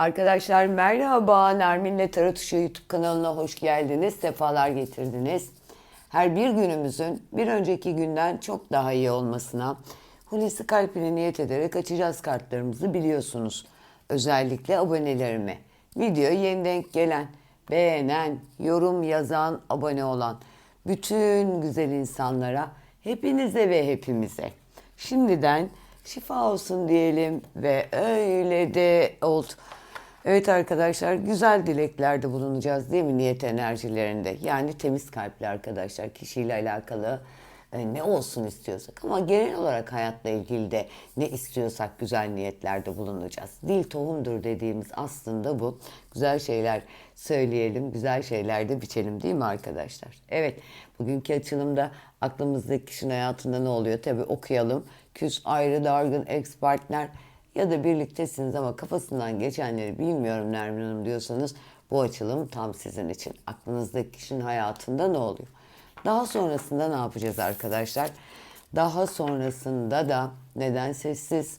Arkadaşlar merhaba. Nermin'le Tarot Işığı YouTube kanalına hoş geldiniz. Sefalar getirdiniz. Her bir günümüzün bir önceki günden çok daha iyi olmasına Hulusi Kalp'ine niyet ederek açacağız kartlarımızı biliyorsunuz. Özellikle abonelerime. Video yeni denk gelen, beğenen, yorum yazan, abone olan bütün güzel insanlara, hepinize ve hepimize şimdiden şifa olsun diyelim ve öyle de oldu. Evet arkadaşlar güzel dileklerde bulunacağız değil mi niyet enerjilerinde? Yani temiz kalpli arkadaşlar kişiyle alakalı e, ne olsun istiyorsak ama genel olarak hayatla ilgili de ne istiyorsak güzel niyetlerde bulunacağız. Dil tohumdur dediğimiz aslında bu. Güzel şeyler söyleyelim, güzel şeyler de biçelim değil mi arkadaşlar? Evet, bugünkü açılımda aklımızdaki kişinin hayatında ne oluyor? Tabii okuyalım. Küs, ayrı, dargın, ex partner ya da birliktesiniz ama kafasından geçenleri bilmiyorum Nermin Hanım diyorsanız bu açılım tam sizin için. Aklınızdaki kişinin hayatında ne oluyor? Daha sonrasında ne yapacağız arkadaşlar? Daha sonrasında da neden sessiz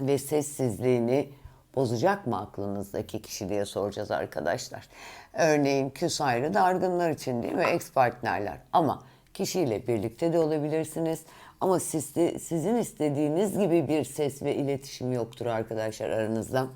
ve sessizliğini bozacak mı aklınızdaki kişi diye soracağız arkadaşlar. Örneğin küs ayrı dargınlar için değil mi? Ex partnerler. Ama kişiyle birlikte de olabilirsiniz. Ama siz de, sizin istediğiniz gibi bir ses ve iletişim yoktur arkadaşlar aranızda.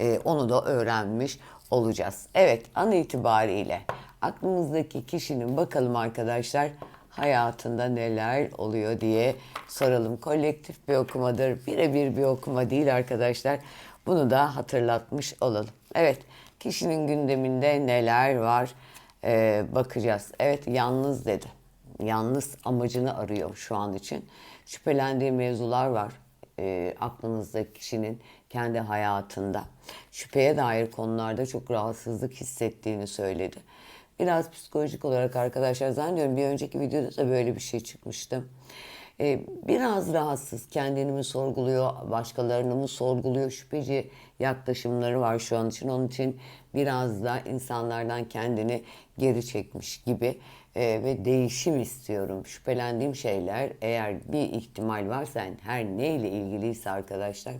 Ee, onu da öğrenmiş olacağız. Evet an itibariyle aklınızdaki kişinin bakalım arkadaşlar hayatında neler oluyor diye soralım. Kolektif bir okumadır. Birebir bir okuma değil arkadaşlar. Bunu da hatırlatmış olalım. Evet kişinin gündeminde neler var ee, bakacağız. Evet yalnız dedi yalnız amacını arıyor şu an için. Şüphelendiği mevzular var e, aklınızdaki kişinin kendi hayatında. Şüpheye dair konularda çok rahatsızlık hissettiğini söyledi. Biraz psikolojik olarak arkadaşlar zannediyorum bir önceki videoda da böyle bir şey çıkmıştı. Ee, biraz rahatsız, kendini mi sorguluyor, başkalarını mı sorguluyor, şüpheci yaklaşımları var şu an için. Onun için biraz da insanlardan kendini geri çekmiş gibi Ee, ve değişim istiyorum. Şüphelendiğim şeyler eğer bir ihtimal varsa yani her neyle ilgiliyse arkadaşlar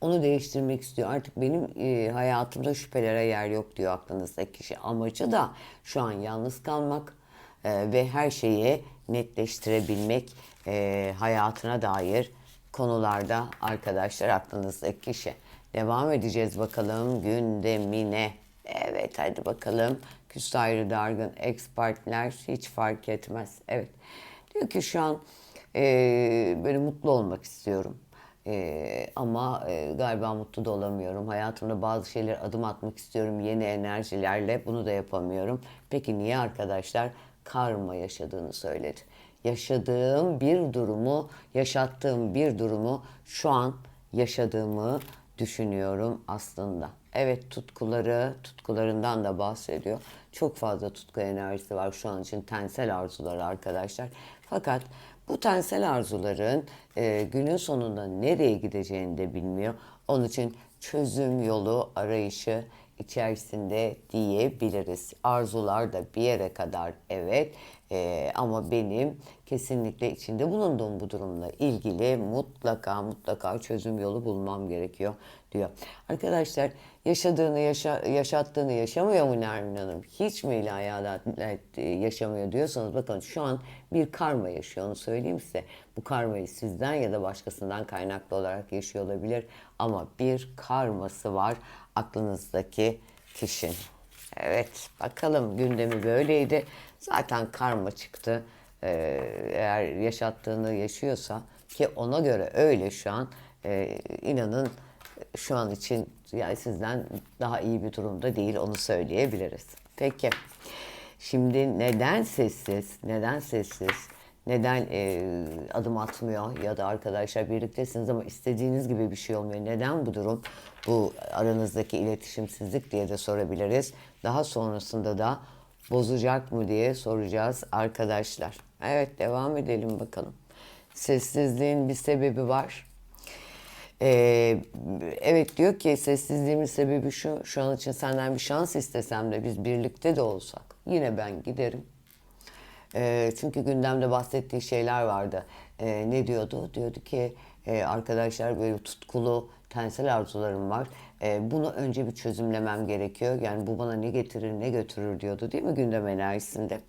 onu değiştirmek istiyor. Artık benim e, hayatımda şüphelere yer yok diyor aklınızdaki kişi. Amacı da şu an yalnız kalmak e, ve her şeyi netleştirebilmek e, hayatına dair konularda arkadaşlar aklınızdaki kişi. Devam edeceğiz bakalım gündemine. Evet hadi bakalım. Küs ayrı dargın ex partner hiç fark etmez. Evet. Diyor ki şu an e, böyle mutlu olmak istiyorum. E, ama e, galiba mutlu da olamıyorum. Hayatımda bazı şeyler adım atmak istiyorum yeni enerjilerle. Bunu da yapamıyorum. Peki niye arkadaşlar? Karma yaşadığını söyledi. Yaşadığım bir durumu, yaşattığım bir durumu şu an yaşadığımı düşünüyorum aslında. Evet tutkuları, tutkularından da bahsediyor. Çok fazla tutku enerjisi var şu an için tensel arzuları arkadaşlar. Fakat bu tensel arzuların e, günün sonunda nereye gideceğini de bilmiyor. Onun için çözüm yolu arayışı içerisinde diyebiliriz. Arzular da bir yere kadar evet e, ama benim kesinlikle içinde bulunduğum bu durumla ilgili mutlaka mutlaka çözüm yolu bulmam gerekiyor diyor. Arkadaşlar yaşadığını yaşa, yaşattığını yaşamıyor mu Nermin Hanım? Hiç mi ilahi yaşamıyor diyorsanız bakın şu an bir karma yaşıyor onu söyleyeyim size. Bu karmayı sizden ya da başkasından kaynaklı olarak yaşıyor olabilir ama bir karması var aklınızdaki kişinin. Evet bakalım gündemi böyleydi. Zaten karma çıktı. Ee, eğer yaşattığını yaşıyorsa ki ona göre öyle şu an e, inanın şu an için yani sizden daha iyi bir durumda değil onu söyleyebiliriz. Peki şimdi neden sessiz? Neden sessiz? Neden e, adım atmıyor ya da arkadaşlar birliktesiniz ama istediğiniz gibi bir şey olmuyor. Neden bu durum? Bu aranızdaki iletişimsizlik diye de sorabiliriz. Daha sonrasında da bozacak mı diye soracağız arkadaşlar. Evet devam edelim bakalım. Sessizliğin bir sebebi var. Ee, evet diyor ki sessizliğimin sebebi şu, şu an için senden bir şans istesem de biz birlikte de olsak yine ben giderim. Ee, çünkü gündemde bahsettiği şeyler vardı. Ee, ne diyordu? Diyordu ki e, arkadaşlar böyle tutkulu tensel arzularım var. E, bunu önce bir çözümlemem gerekiyor. Yani bu bana ne getirir ne götürür diyordu değil mi gündem enerjisinde.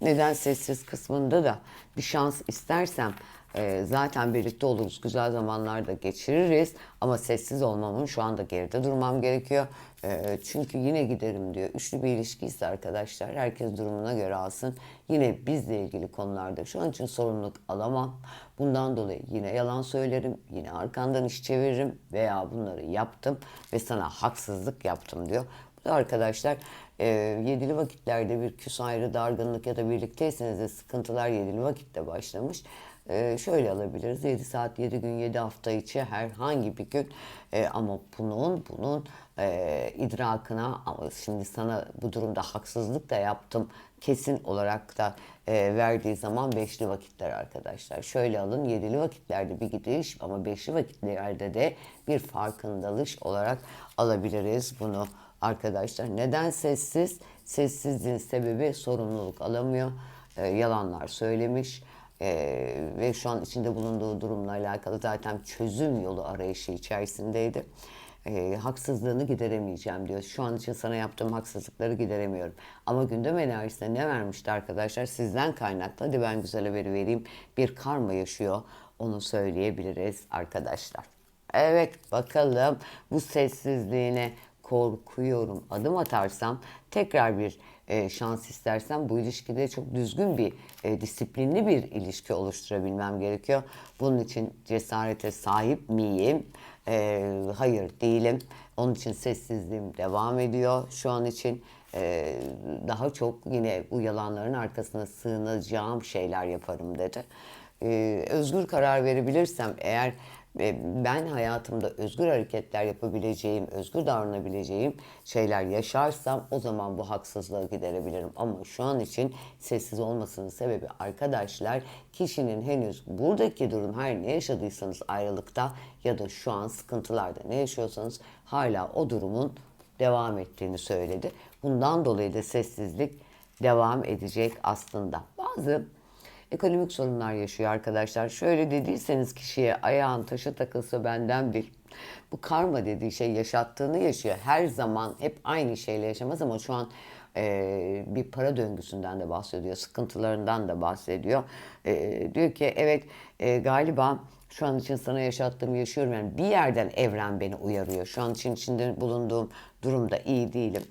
Neden sessiz kısmında da bir şans istersem e, zaten birlikte oluruz, güzel zamanlarda geçiririz ama sessiz olmamın şu anda geride durmam gerekiyor. E, çünkü yine giderim diyor. Üçlü bir ilişkiyse arkadaşlar herkes durumuna göre alsın. Yine bizle ilgili konularda şu an için sorumluluk alamam. Bundan dolayı yine yalan söylerim, yine arkandan iş çeviririm veya bunları yaptım ve sana haksızlık yaptım diyor. Bu da arkadaşlar e, yedili vakitlerde bir küs ayrı dargınlık ya da birlikteyseniz de sıkıntılar yedili vakitte başlamış. E, şöyle alabiliriz 7 saat 7 gün 7 hafta içi herhangi bir gün E, ama bunun bunun e, idrakına ama şimdi sana bu durumda haksızlık da yaptım kesin olarak da e, verdiği zaman beşli vakitler arkadaşlar. Şöyle alın yedili vakitlerde bir gidiş ama beşli vakitlerde de bir farkındalış olarak alabiliriz bunu arkadaşlar. Neden sessiz? Sessizliğin sebebi sorumluluk alamıyor. E, yalanlar söylemiş. E, ve şu an içinde bulunduğu durumla alakalı zaten çözüm yolu arayışı içerisindeydi. E, haksızlığını gideremeyeceğim diyor. Şu an için sana yaptığım haksızlıkları gideremiyorum. Ama gündem enerjisine ne vermişti arkadaşlar? Sizden kaynaklı. Hadi ben güzel haberi vereyim. Bir karma yaşıyor. Onu söyleyebiliriz arkadaşlar. Evet bakalım bu sessizliğine korkuyorum. Adım atarsam tekrar bir e, şans istersem bu ilişkide çok düzgün bir e, disiplinli bir ilişki oluşturabilmem gerekiyor. Bunun için cesarete sahip miyim? E, hayır değilim. Onun için sessizliğim devam ediyor şu an için. E, daha çok yine bu yalanların arkasına sığınacağım şeyler yaparım dedi. E, özgür karar verebilirsem eğer ve ben hayatımda özgür hareketler yapabileceğim, özgür davranabileceğim şeyler yaşarsam o zaman bu haksızlığı giderebilirim. Ama şu an için sessiz olmasının sebebi arkadaşlar kişinin henüz buradaki durum her ne yaşadıysanız ayrılıkta ya da şu an sıkıntılarda ne yaşıyorsanız hala o durumun devam ettiğini söyledi. Bundan dolayı da sessizlik devam edecek aslında. Bazı ekonomik sorunlar yaşıyor arkadaşlar. Şöyle dediyseniz kişiye ayağın taşa takılsa benden bil. Bu karma dediği şey yaşattığını yaşıyor. Her zaman hep aynı şeyle yaşamaz ama şu an e, bir para döngüsünden de bahsediyor. Sıkıntılarından da bahsediyor. E, diyor ki evet e, galiba şu an için sana yaşattığımı yaşıyorum. Yani bir yerden evren beni uyarıyor. Şu an için içinde bulunduğum durumda iyi değilim.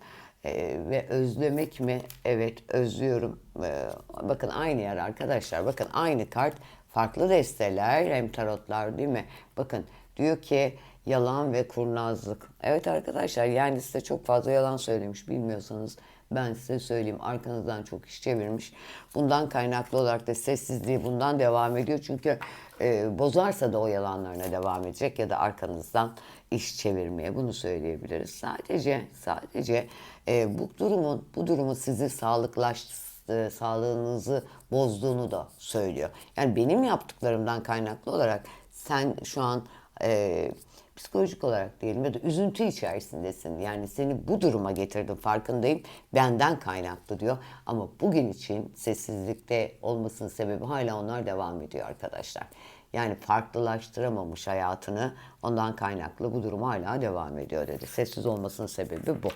Ee, ve özlemek mi? Evet özlüyorum. Ee, bakın aynı yer arkadaşlar. Bakın aynı kart. Farklı desteler hem tarotlar değil mi? Bakın diyor ki yalan ve kurnazlık. Evet arkadaşlar yani size çok fazla yalan söylemiş bilmiyorsanız ben size söyleyeyim arkanızdan çok iş çevirmiş. Bundan kaynaklı olarak da sessizliği bundan devam ediyor. Çünkü e, bozarsa da o yalanlarına devam edecek ya da arkanızdan iş çevirmeye bunu söyleyebiliriz. Sadece sadece e, bu durumun bu durumu sizi sağlıklaş e, sağlığınızı bozduğunu da söylüyor. Yani benim yaptıklarımdan kaynaklı olarak sen şu an e, psikolojik olarak diyelim ya da üzüntü içerisindesin. Yani seni bu duruma getirdim farkındayım. Benden kaynaklı diyor. Ama bugün için sessizlikte olmasının sebebi hala onlar devam ediyor arkadaşlar. Yani farklılaştıramamış hayatını ondan kaynaklı bu durum hala devam ediyor dedi. Sessiz olmasının sebebi bu.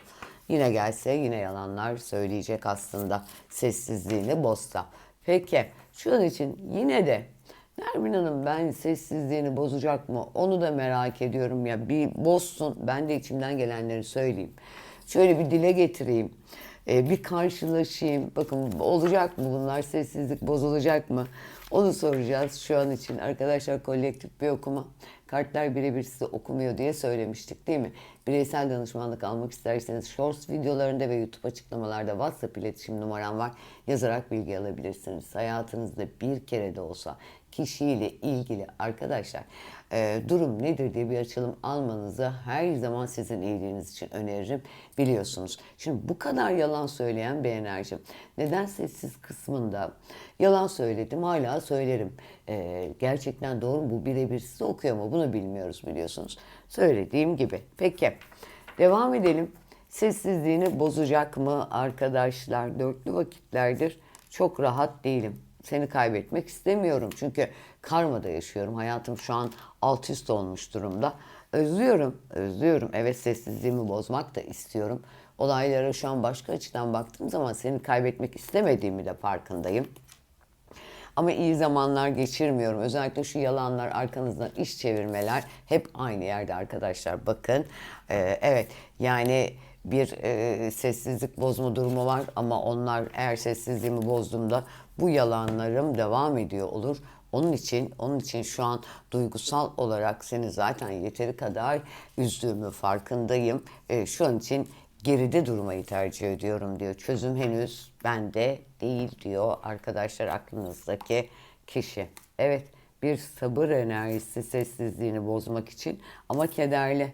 Yine gelse yine yalanlar söyleyecek aslında sessizliğini bozsa. Peki şu an için yine de Nermin Hanım ben sessizliğini bozacak mı? Onu da merak ediyorum ya. Bir bozsun. Ben de içimden gelenleri söyleyeyim. Şöyle bir dile getireyim. Ee, bir karşılaşayım. Bakın olacak mı bunlar? Sessizlik bozulacak mı? Onu soracağız şu an için. Arkadaşlar kolektif bir okuma. Kartlar birebir size okumuyor diye söylemiştik değil mi? Bireysel danışmanlık almak isterseniz Shorts videolarında ve YouTube açıklamalarda WhatsApp iletişim numaram var. Yazarak bilgi alabilirsiniz. Hayatınızda bir kere de olsa kişiyle ilgili arkadaşlar e, durum nedir diye bir açılım almanızı her zaman sizin iyiliğiniz için öneririm biliyorsunuz. Şimdi bu kadar yalan söyleyen bir enerjim. Neden sessiz kısmında yalan söyledim hala söylerim. E, gerçekten doğru mu bu birebir size okuyor mu bunu bilmiyoruz biliyorsunuz. Söylediğim gibi. Peki devam edelim. Sessizliğini bozacak mı arkadaşlar? Dörtlü vakitlerdir çok rahat değilim seni kaybetmek istemiyorum. Çünkü karmada yaşıyorum. Hayatım şu an alt üst olmuş durumda. Özlüyorum, özlüyorum. Evet sessizliğimi bozmak da istiyorum. Olaylara şu an başka açıdan baktığım zaman seni kaybetmek istemediğimi de farkındayım. Ama iyi zamanlar geçirmiyorum. Özellikle şu yalanlar, arkanızdan iş çevirmeler hep aynı yerde arkadaşlar. Bakın, Ee, evet yani bir e, sessizlik bozma durumu var ama onlar eğer sessizliğimi bozduğumda bu yalanlarım devam ediyor olur. Onun için, onun için şu an duygusal olarak seni zaten yeteri kadar üzdüğümü farkındayım. Ee, şu an için geride durmayı tercih ediyorum diyor. Çözüm henüz bende değil diyor arkadaşlar aklınızdaki kişi. Evet bir sabır enerjisi sessizliğini bozmak için ama kederli.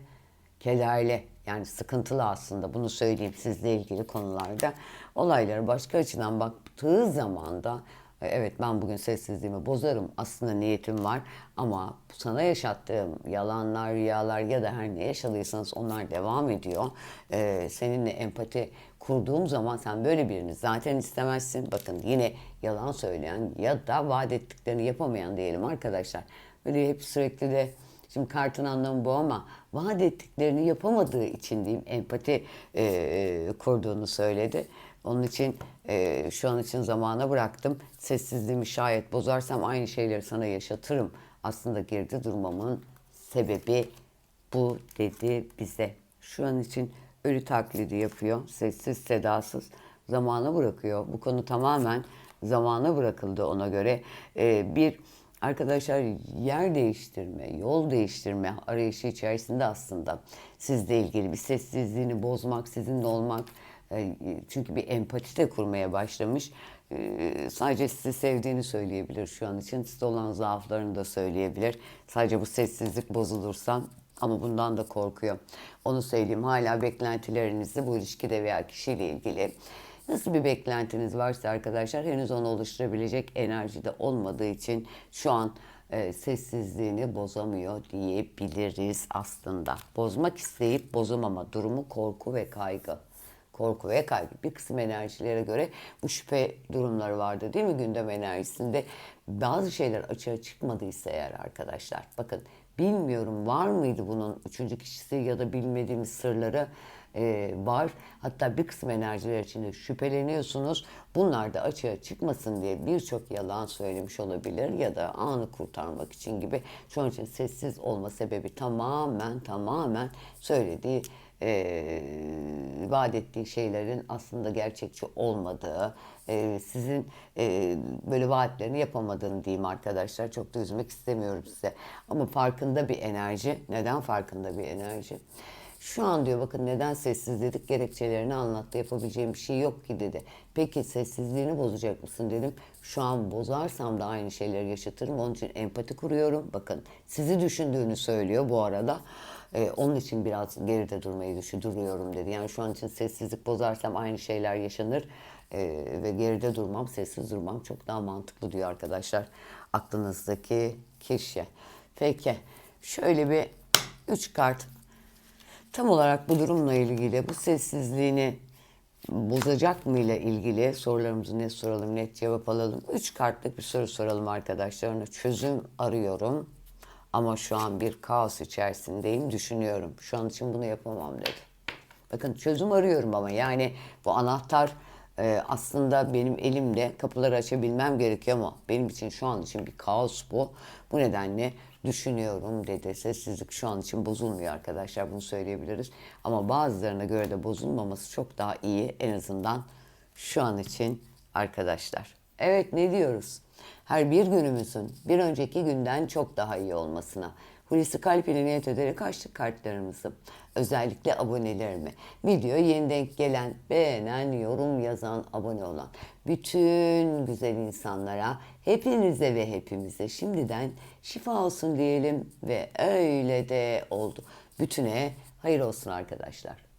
Kederli yani sıkıntılı aslında bunu söyleyeyim sizle ilgili konularda. Olaylara başka açıdan baktığı zaman da e, evet ben bugün sessizliğimi bozarım aslında niyetim var ama sana yaşattığım yalanlar, rüyalar ya da her ne yaşadıysanız onlar devam ediyor. Ee, seninle empati kurduğum zaman sen böyle birini zaten istemezsin. Bakın yine yalan söyleyen ya da vaat ettiklerini yapamayan diyelim arkadaşlar. Böyle hep sürekli de Şimdi kartın anlamı bu ama vaat ettiklerini yapamadığı için diyeyim empati e, kurduğunu söyledi. Onun için e, şu an için zamana bıraktım. Sessizliğimi şayet bozarsam aynı şeyleri sana yaşatırım. Aslında geride durmamın sebebi bu dedi bize. Şu an için ölü taklidi yapıyor. Sessiz sedasız zamana bırakıyor. Bu konu tamamen zamana bırakıldı ona göre. E, bir Arkadaşlar yer değiştirme, yol değiştirme arayışı içerisinde aslında sizle ilgili bir sessizliğini bozmak, sizinle olmak, çünkü bir empati de kurmaya başlamış. E, sadece sizi sevdiğini söyleyebilir şu an için. Sizde olan zaaflarını da söyleyebilir. Sadece bu sessizlik bozulursa ama bundan da korkuyor. Onu söyleyeyim. Hala beklentilerinizi bu ilişkide veya kişiyle ilgili Nasıl bir beklentiniz varsa arkadaşlar henüz onu oluşturabilecek enerjide olmadığı için şu an e, sessizliğini bozamıyor diyebiliriz aslında. Bozmak isteyip bozamama durumu korku ve kaygı. Korku ve kaygı. Bir kısım enerjilere göre bu şüphe durumları vardı değil mi gündem enerjisinde? Bazı şeyler açığa çıkmadıysa eğer arkadaşlar bakın bilmiyorum var mıydı bunun üçüncü kişisi ya da bilmediğimiz sırları e, var. Hatta bir kısım enerjiler içinde şüpheleniyorsunuz. Bunlar da açığa çıkmasın diye birçok yalan söylemiş olabilir ya da anı kurtarmak için gibi. Şu an için sessiz olma sebebi tamamen tamamen söylediği e, vaat ettiği şeylerin aslında gerçekçi olmadığı, e, sizin e, böyle vaatlerini yapamadığını diyeyim arkadaşlar. Çok da üzmek istemiyorum size. Ama farkında bir enerji. Neden farkında bir enerji? Şu an diyor bakın neden sessiz dedik gerekçelerini anlattı. Yapabileceğim bir şey yok ki dedi. Peki sessizliğini bozacak mısın dedim. Şu an bozarsam da aynı şeyleri yaşatırım. Onun için empati kuruyorum. Bakın sizi düşündüğünü söylüyor bu arada. Ee, onun için biraz geride durmayı düşünüyorum dedi. Yani şu an için sessizlik bozarsam aynı şeyler yaşanır. Ee, ve geride durmam, sessiz durmam çok daha mantıklı diyor arkadaşlar. Aklınızdaki kişi. Peki şöyle bir üç kart tam olarak bu durumla ilgili, bu sessizliğini bozacak mı ile ilgili sorularımızı net soralım, net cevap alalım. Üç kartlık bir soru soralım arkadaşlar. Çözüm arıyorum ama şu an bir kaos içerisindeyim, düşünüyorum. Şu an için bunu yapamam dedi. Bakın çözüm arıyorum ama yani bu anahtar e, aslında benim elimde kapıları açabilmem gerekiyor ama benim için şu an için bir kaos bu. Bu nedenle düşünüyorum dedi. Sessizlik şu an için bozulmuyor arkadaşlar bunu söyleyebiliriz. Ama bazılarına göre de bozulmaması çok daha iyi en azından şu an için arkadaşlar. Evet ne diyoruz? Her bir günümüzün bir önceki günden çok daha iyi olmasına, Hulusi Kalp ile niyet ederek açtık kartlarımızı. Özellikle abonelerime. Video yeni denk gelen, beğenen, yorum yazan, abone olan bütün güzel insanlara, hepinize ve hepimize şimdiden şifa olsun diyelim ve öyle de oldu. Bütüne hayır olsun arkadaşlar.